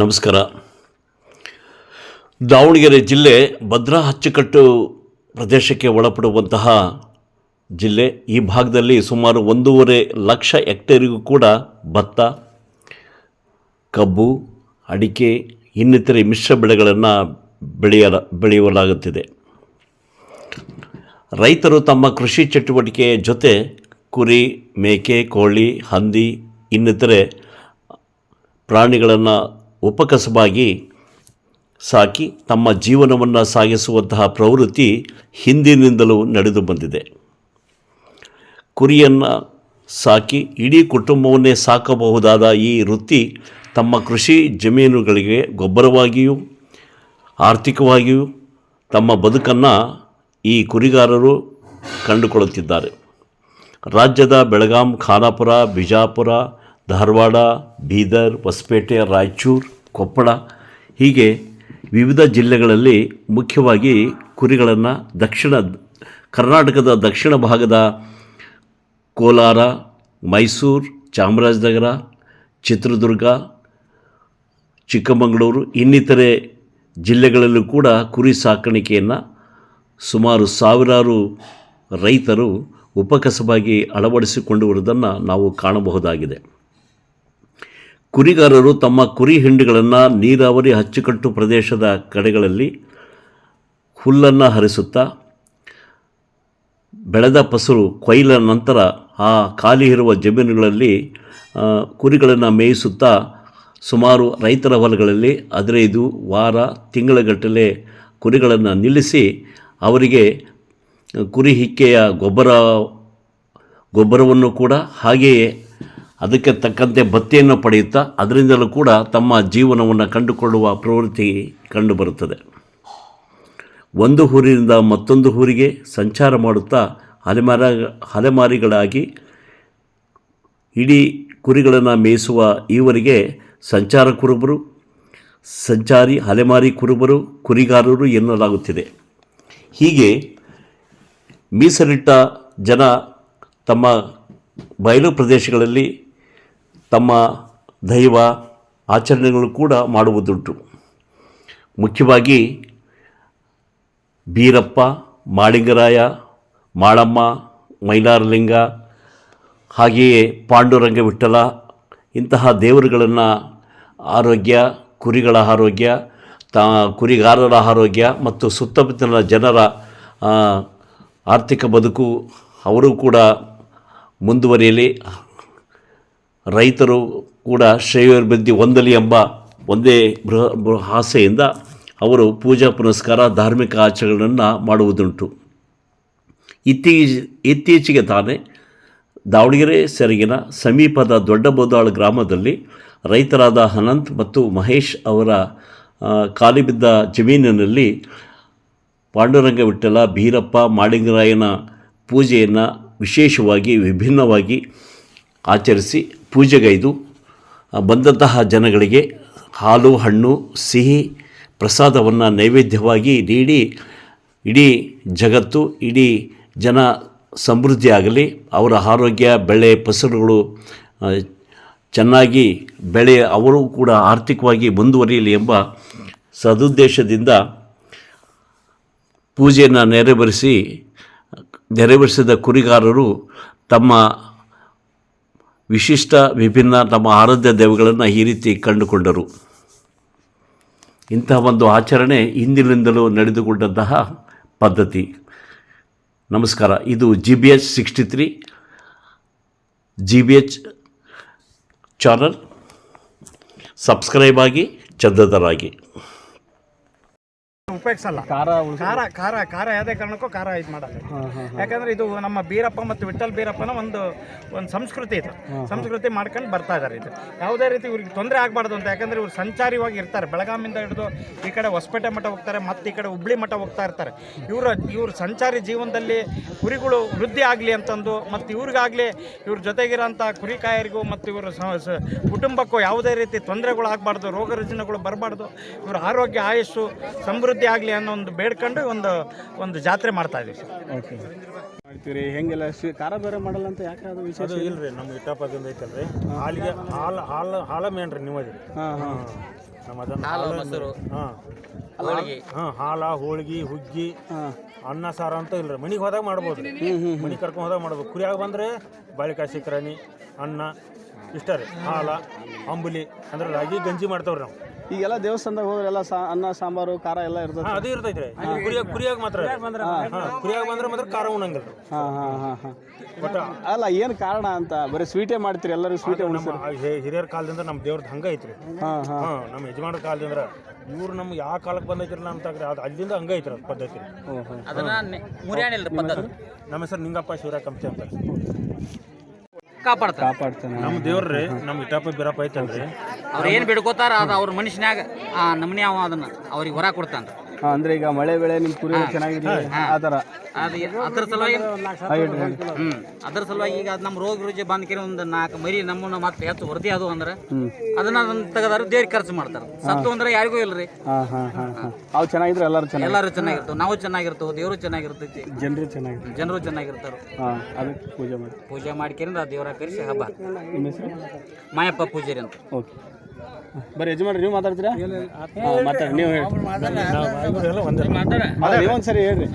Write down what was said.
ನಮಸ್ಕಾರ. ದಾವಣಗೆರೆ ಜಿಲ್ಲೆ ಭದ್ರಾ ಅಚ್ಚುಕಟ್ಟು ಪ್ರದೇಶಕ್ಕೆ ಒಳಪಡುವಂತಹ ಜಿಲ್ಲೆ. ಈ ಭಾಗದಲ್ಲಿ ಸುಮಾರು ಒಂದೂವರೆ ಲಕ್ಷ ಹೆಕ್ಟೇರಿಗೂ ಕೂಡ ಭತ್ತ, ಕಬ್ಬು, ಅಡಿಕೆ, ಇನ್ನಿತರೆ ಮಿಶ್ರ ಬೆಳೆಗಳನ್ನು ಬೆಳೆಯಲ ಬೆಳೆಯಲಾಗುತ್ತಿದೆ ರೈತರು ತಮ್ಮ ಕೃಷಿ ಚಟುವಟಿಕೆಯ ಜೊತೆ ಕುರಿ, ಮೇಕೆ, ಕೋಳಿ, ಹಂದಿ, ಇನ್ನಿತರೆ ಪ್ರಾಣಿಗಳನ್ನು ಉಪಕಸಬಾಗಿ ಸಾಕಿ ತಮ್ಮ ಜೀವನವನ್ನು ಸಾಗಿಸುವಂತಹ ಪ್ರವೃತ್ತಿ ಹಿಂದಿನಿಂದಲೂ ನಡೆದು ಬಂದಿದೆ. ಕುರಿಯನ್ನು ಸಾಕಿ ಇಡೀ ಕುಟುಂಬವನ್ನೇ ಸಾಕಬಹುದಾದ ಈ ವೃತ್ತಿ ತಮ್ಮ ಕೃಷಿ ಜಮೀನುಗಳಿಗೆ ಗೊಬ್ಬರವಾಗಿಯೂ ಆರ್ಥಿಕವಾಗಿಯೂ ತಮ್ಮ ಬದುಕನ್ನು ಈ ಕುರಿಗಾರರು ಕಂಡುಕೊಳ್ಳುತ್ತಿದ್ದಾರೆ. ರಾಜ್ಯದ ಬೆಳಗಾಂ, ಖಾನಾಪುರ, ಬಿಜಾಪುರ, ಧಾರವಾಡ, ಬೀದರ್, ಹೊಸಪೇಟೆ, ರಾಯಚೂರು ಕೊಪ್ಪಳ. ಹೀಗೆ ವಿವಿಧ ಜಿಲ್ಲೆಗಳಲ್ಲಿ ಮುಖ್ಯವಾಗಿ ಕುರಿಗಳನ್ನು ದಕ್ಷಿಣ ಕರ್ನಾಟಕದ ದಕ್ಷಿಣ ಭಾಗದ ಕೋಲಾರ, ಮೈಸೂರು, ಚಾಮರಾಜನಗರ, ಚಿತ್ರದುರ್ಗ, ಚಿಕ್ಕಮಗಳೂರು ಇನ್ನಿತರೆ ಜಿಲ್ಲೆಗಳಲ್ಲೂ ಕೂಡ ಕುರಿ ಸಾಕಾಣಿಕೆಯನ್ನು ಸುಮಾರು ಸಾವಿರಾರು ರೈತರು ಉಪಕಸಬಾಗಿ ಅಳವಡಿಸಿಕೊಂಡಿರುವುದನ್ನು ನಾವು ಕಾಣಬಹುದಾಗಿದೆ. ಕುರಿಗಾರರು ತಮ್ಮ ಕುರಿ ಹಿಂಡುಗಳನ್ನು ನೀರಾವರಿ ಅಚ್ಚುಕಟ್ಟು ಪ್ರದೇಶದ ಕಡೆಗಳಲ್ಲಿ ಹುಲ್ಲನ್ನು ಹರಿಸುತ್ತಾ, ಬೆಳೆದ ಫಸಲು ಕೊಯ್ಲ ನಂತರ ಆ ಖಾಲಿ ಇರುವ ಜಮೀನುಗಳಲ್ಲಿ ಕುರಿಗಳನ್ನು ಮೇಯಿಸುತ್ತಾ ಸುಮಾರು ರೈತರ ಹೊಲಗಳಲ್ಲಿ ಹದಿನೈದು ವಾರ ತಿಂಗಳಗಟ್ಟಲೆ ಕುರಿಗಳನ್ನು ನಿಲ್ಲಿಸಿ ಅವರಿಗೆ ಕುರಿ ಹಿಕ್ಕೆಯ ಗೊಬ್ಬರ, ಗೊಬ್ಬರವನ್ನು ಕೂಡ ಹಾಗೆಯೇ ಅದಕ್ಕೆ ತಕ್ಕಂತೆ ಭತ್ತೆಯನ್ನು ಪಡೆಯುತ್ತಾ ಅದರಿಂದಲೂ ಕೂಡ ತಮ್ಮ ಜೀವನವನ್ನು ಕಂಡುಕೊಳ್ಳುವ ಪ್ರವೃತ್ತಿ ಕಂಡುಬರುತ್ತದೆ. ಒಂದು ಊರಿನಿಂದ ಮತ್ತೊಂದು ಊರಿಗೆ ಸಂಚಾರ ಮಾಡುತ್ತಾ ಅಲೆಮಾರ ಅಲೆಮಾರಿಗಳಾಗಿ ಇಡೀ ಕುರಿಗಳನ್ನು ಮೇಯಿಸುವ ಈವರಿಗೆ ಸಂಚಾರ ಕುರುಬರು, ಸಂಚಾರಿ ಅಲೆಮಾರಿ ಕುರುಬರು, ಕುರಿಗಾರರು ಎನ್ನಲಾಗುತ್ತಿದೆ. ಹೀಗೆ ಮೀಸಲಿಟ್ಟ ಜನ ತಮ್ಮ ಬಯಲು ಪ್ರದೇಶಗಳಲ್ಲಿ ತಮ್ಮ ದೈವ ಆಚರಣೆಗಳು ಕೂಡ ಮಾಡುವುದುಂಟು. ಮುಖ್ಯವಾಗಿ ಬೀರಪ್ಪ, ಮಾಳಿಂಗರಾಯ, ಮಾಳಮ್ಮ, ಮೈಲಾರಲಿಂಗ, ಹಾಗೆಯೇ ಪಾಂಡುರಂಗ ವಿಠಲ, ಇಂತಹ ದೇವರುಗಳನ್ನು ಆರೋಗ್ಯ, ಕುರಿಗಳ ಆರೋಗ್ಯ, ತಾ ಕುರಿಗಾರರ ಆರೋಗ್ಯ ಮತ್ತು ಸುತ್ತಮುತ್ತಲಿನ ಜನರ ಆರ್ಥಿಕ ಬದುಕು ಅವರು ಕೂಡ ಮುಂದುವರಿಯಲಿ. ರೈತರು ಕೂಡ ಶ್ರೇಯೋಭಿವೃದ್ಧಿ ಹೊಂದಲಿ ಎಂಬ ಒಂದೇ ಬೃಹ ಬೃಹ ಆಸೆಯಿಂದ ಅವರು ಪೂಜಾ ಪುನಸ್ಕಾರ, ಧಾರ್ಮಿಕ ಆಚರಣೆಗಳನ್ನು ಮಾಡುವುದುಂಟು. ಇತ್ತೀಚೆ, ಇತ್ತೀಚೆಗೆ ತಾನೇ ದಾವಣಗೆರೆ ಸೆರಗಿನ ಸಮೀಪದ ದೊಡ್ಡಬೋದಾಳು ಗ್ರಾಮದಲ್ಲಿ ರೈತರಾದ ಅನಂತ್ ಮತ್ತು ಮಹೇಶ್ ಅವರ ಕಾಲಿಬಿದ್ದ ಜಮೀನಿನಲ್ಲಿ ಪಾಂಡುರಂಗ ವಿಠಲ ಭೀರಪ್ಪ ಮಾಳಿಂಗರಾಯನ ಪೂಜೆಯನ್ನು ವಿಶೇಷವಾಗಿ ವಿಭಿನ್ನವಾಗಿ ಆಚರಿಸಿ ಪೂಜೆಗೈದು ಬಂದಂತಹ ಜನಗಳಿಗೆ ಹಾಲು, ಹಣ್ಣು, ಸಿಹಿ ಪ್ರಸಾದವನ್ನು ನೈವೇದ್ಯವಾಗಿ ನೀಡಿ, ಇಡೀ ಜಗತ್ತು, ಇಡೀ ಜನ ಸಮೃದ್ಧಿಯಾಗಲಿ ಅವರ ಆರೋಗ್ಯ, ಬೆಳೆ, ಫಸಲುಗಳು ಚೆನ್ನಾಗಿ ಬೆಳೆ, ಅವರು ಕೂಡ ಆರ್ಥಿಕವಾಗಿ ಮುಂದುವರಿಯಲಿ ಎಂಬ ಸದುದ್ದೇಶದಿಂದ ಪೂಜೆಯನ್ನು ನೆರವೇರಿಸಿ, ನೆರವೇರಿಸಿದ ಕುರಿಗಾರರು ತಮ್ಮ ವಿಶಿಷ್ಟ, ವಿಭಿನ್ನ ತಮ್ಮ ಆರಾಧ್ಯ ದೇವಗಳನ್ನು ಈ ರೀತಿ ಕಂಡುಕೊಂಡರು. ಇಂತಹ ಒಂದು ಆಚರಣೆ ಹಿಂದಿನಿಂದಲೂ ನಡೆದುಕೊಂಡಂತಹ ಪದ್ಧತಿ. ನಮಸ್ಕಾರ, ಇದು G B H sixty three G B H channel subscribe ಆಗಿ, ಚಂದದರಾಗಿ. ಉಪಯೋಗಿಸಲ್ಲ. ಖಾರ ಖಾರ ಖಾರ ಖಾರ ಯಾವುದೇ ಕಾರಣಕ್ಕೂ ಖಾರ ಇದು ಮಾಡಲ್ಲ. ಯಾಕಂದ್ರೆ ಇದು ನಮ್ಮ ಬೀರಪ್ಪ ಮತ್ತು ವಿಠಲ್ ಬೀರಪ್ಪನ ಒಂದು ಒಂದು ಸಂಸ್ಕೃತಿ ಇದು. ಸಂಸ್ಕೃತಿ ಮಾಡ್ಕೊಂಡು ಬರ್ತಾ ಇದ್ದಾರೆ ಇದು. ಯಾವುದೇ ರೀತಿ ಇವ್ರಿಗೆ ತೊಂದರೆ ಆಗಬಾರ್ದು ಅಂತ ಯಾಕಂದ್ರೆ ಇವ್ರು ಸಂಚಾರಿವಾಗಿ ಇರ್ತಾರೆ. ಬೆಳಗಾಮಿಂದ ಹಿಡಿದು ಈ ಕಡೆ ಹೊಸಪೇಟೆ ಮಠ ಹೋಗ್ತಾರೆ ಮತ್ತು ಈ ಕಡೆ ಹುಬ್ಳಿ ಮಠ ಹೋಗ್ತಾ ಇರ್ತಾರೆ. ಇವರ ಇವ್ರ ಸಂಚಾರಿ ಜೀವನದಲ್ಲಿ ಕುರಿಗಳು ವೃದ್ಧಿ ಆಗಲಿ ಅಂತಂದು ಮತ್ತು ಇವ್ರಿಗಾಗಲಿ ಇವ್ರ ಜೊತೆಗಿರೋಂಥ ಕುರಿಕಾಯರಿಗೂ ಮತ್ತು ಇವ್ರ ಕುಟುಂಬಕ್ಕೂ ಯಾವುದೇ ರೀತಿ ತೊಂದರೆಗಳು ಆಗಬಾರ್ದು ರೋಗ ರುಜಿನಗಳು ಬರಬಾರ್ದು. ಇವರ ಆರೋಗ್ಯ ಆಯಸ್ಸು ಸಮೃದ್ಧಿ ಆಗಲಿ ಅನ್ನೋ ಒಂದು ಬೇಡ್ಕೊಂಡು ಒಂದು ಒಂದು ಜಾತ್ರೆ ಮಾಡ್ತಾ ಇದೀವಿ ಸರ್. ಓಕೆ. ಮಾಡ್ತೀರಿ ಹೆಂಗೆಲ್ಲ ಖಾರ ಬೇರೆ ಮಾಡಲ್ಲ ಅಂತ ಯಾಕೆ ಅದು ವಿಶೇಷ ಅದು ಇಲ್ರಿ ನಮ್ಗೆ ಐತಲ್ಲ ಐತಲ್ರಿ. ಹಾಲಿಗೆ ಹಾಲು ಹಾಲು ಹಾಲ ಮೇನ್ ರೀ ನಿಮ್ಮದು. ಹಾಂ ಹಾಂ. ನಮ್ಮ ಅದನ್ನ ಹಾಲು ಮೊಸರು ಹಾ. ಹೋಳಿಗೆ ಹಾ ಹಾಲ ಹೋಳಿಗೆ ಹುಗ್ಗಿ ಹಾಂ. ಅನ್ನ ಸಾರು ಅಂತ ಇಲ್ರಿ. ಮನಿಗೆ ಹೋದಾಗ ಮಾಡ್ಬೋದು. ಮನಿ ಕರ್ಕೊಂಡು ಹೋದಾಗ ಮಾಡ್ಬೋದು. ಕುರಿಯಾಗ ಬಂದ್ರೆ ಬಾಳಿಕಾಯಿ ಸಿಕ್ರಾಣಿ ಅನ್ನ ಇಷ್ಟ ರೀ. ಹಾಲ ಅಂಬುಲಿ ಅಂದ್ರೆ ರಾಗಿ ಗಂಜಿ ಮಾಡ್ತೇವ್ರಿ ನಾವು. ಈಗೆಲ್ಲ ದೇವಸ್ಥಾನದಾಗ ಹೋದ್ರೆ ಎಲ್ಲ ಸಾ ಅನ್ನ ಸಾಂಬಾರು ಖಾರ ಎಲ್ಲ ಇರ್ತದೆ. ಹಾ ಅದು ಇರ್ತೈತ್ರಿ ಕುರಿಯಾಗ ಕುರಿಯಾಗ ಮಾತ್ರ ಹಾ ಕುರಿಯಾಗ ಬಂದ್ರೆ ಮಾತ್ರ ಖಾರ ಉಣಂಗಿಲ್ಲ ಹಾಂ ಹಾಂ ಹಾಂ ಹಾಂ. ಬಟ್ ಅಲ್ಲ ಏನು ಕಾರಣ ಅಂತ? ಬರೀ ಸ್ವೀಟೇ ಮಾಡ್ತೀರಿ ಎಲ್ಲರಿಗೂ ಸ್ವೀಟೇ ನಮ್ಮ ಉಣಿಸ್ತೀರಿ ಹಿರಿಯರ ಕಾಲದಿಂದ ನಮ್ಮ ದೇವ್ರದ್ದು ಹಂಗ ಐತ್ರಿ. ಹಾಂ ಹಾಂ. ಹಾ ನಮ್ಮ ಯಜಮಾನರ ಕಾಲದಿಂದ ಇವ್ರು ನಮ್ಗೆ ಯಾವ ಕಾಲಕ್ಕೆ ಬಂದೈತ್ರಿ ಅಂತ ಅದು ಅಲ್ಲಿಂದ ಹಂಗ ಐತ್ರಿ ಅದು ಪದ್ಧತಿ. ಅದನ್ನ ಮುರ್ಯಾಣಿಲ್ರಿ ಪದ್ಧತಿ. ನಮ್ಮ ಹೆಸರು ನಿಂಗಪ್ಪ ಶಿವರಾಜ್ ಕಂಪ್ತಿ ಅಂತ. ಕಾಪಾಡ್ತಾರ. ಕಾಪಾಡ್ತಾನೆ. ನಮ್ಮ ದೇವ್ರಿ ನಮ್ಮ ಇಟಪ್ಪ ಬಿರಪ್ಪ ಐತಲ್ರಿ. ಅವ್ರು ಏನು ಬಿಡ್ಕೋತಾರ ಅದು ಅವ್ರ ಮನುಷ್ಯನ್ಯಾಗ ಆ ನಮ್ನಿ ಅವ ಅದನ್ನ ಅವ್ರಿಗೆ ಹೊರ ಕೊಡ್ತಾನ ಅಂದರೆ ಈಗ ಮಳೆ ಬೆಳೆ ನಿಮ್ ಕುರಿ ಚೆನ್ನಾಗಿದೆ ಆತರ ಆ ಥರ ಅದು ಅದ್ರ ಸಲುವಾಗಿ ಹಾಂ ಹೇಳ್ರಿ ಹೇಳ್ರಿ ಹ್ಮ್. ಅದ್ರ ಸಲುವಾಗಿ ಈಗ ನಮ್ ನಮ್ಮ ರೋಗ ರುಜಿ ಬಂದ್ಕಿರಿ ಒಂದು ನಾಲ್ಕು ಮರಿ ನಮ್ಮನ್ನ ಮತ್ತೆ ಹೆಚ್ಚು ವರದಿ ಅದು ಅಂದ್ರೆ ಅದನ್ನ ಅದನ್ನ ತೆಗದಾರ ದೇವ್ರಿಗೆ ಖರ್ಚು ಮಾಡ್ತಾರ. ಸತ್ತು ಅಂದ್ರೆ ಯಾರಿಗೂ ಇಲ್ರಿ. ಅವ್ ಹಾಂ ಹಾಂ ಹಾಂ. ಅವು ಚೆನ್ನಾಗಿದ್ರೆ ಎಲ್ಲರೂ ಚೆನ್ನಾಗಿ ಎಲ್ಲಾರು ಚೆನ್ನಾಗಿರ್ತವೆ. ನಾವು ಚೆನ್ನಾಗಿರ್ತೇವೆ ದೇವರು ಚೆನ್ನಾಗಿರ್ತೈತಿ. ಜನರು ಚೆನ್ನಾಗಿರ್ತಾರೆ. ಜನರು ಚೆನ್ನಾಗಿರ್ತಾರೆ. ಹಾಂ ಅದಕ್ಕೆ ಪೂಜೆ ಮಾಡಿ. ಪೂಜೆ ಮಾಡ್ಕೊಂಡು ಆ ದೇವರ ಕರೆಸಿ ಹಬ್ಬ. ನಿಮ್ಮ ಹೆಸರು? ಮಾಯಪ್ಪ ಪೂಜಾರಿ ಅಂತ. ಓಕೆ. ಬರೀ ಯಜಮಾನ್ರಿ ನೀವು ಮಾತಾಡ್ತೀರಾ? ಹಾಂ ಮಾತಾಡಿ ನೀವು ಹೇಳಿ ಒಂದ್ಸರಿ ಹೇಳ್ರಿ.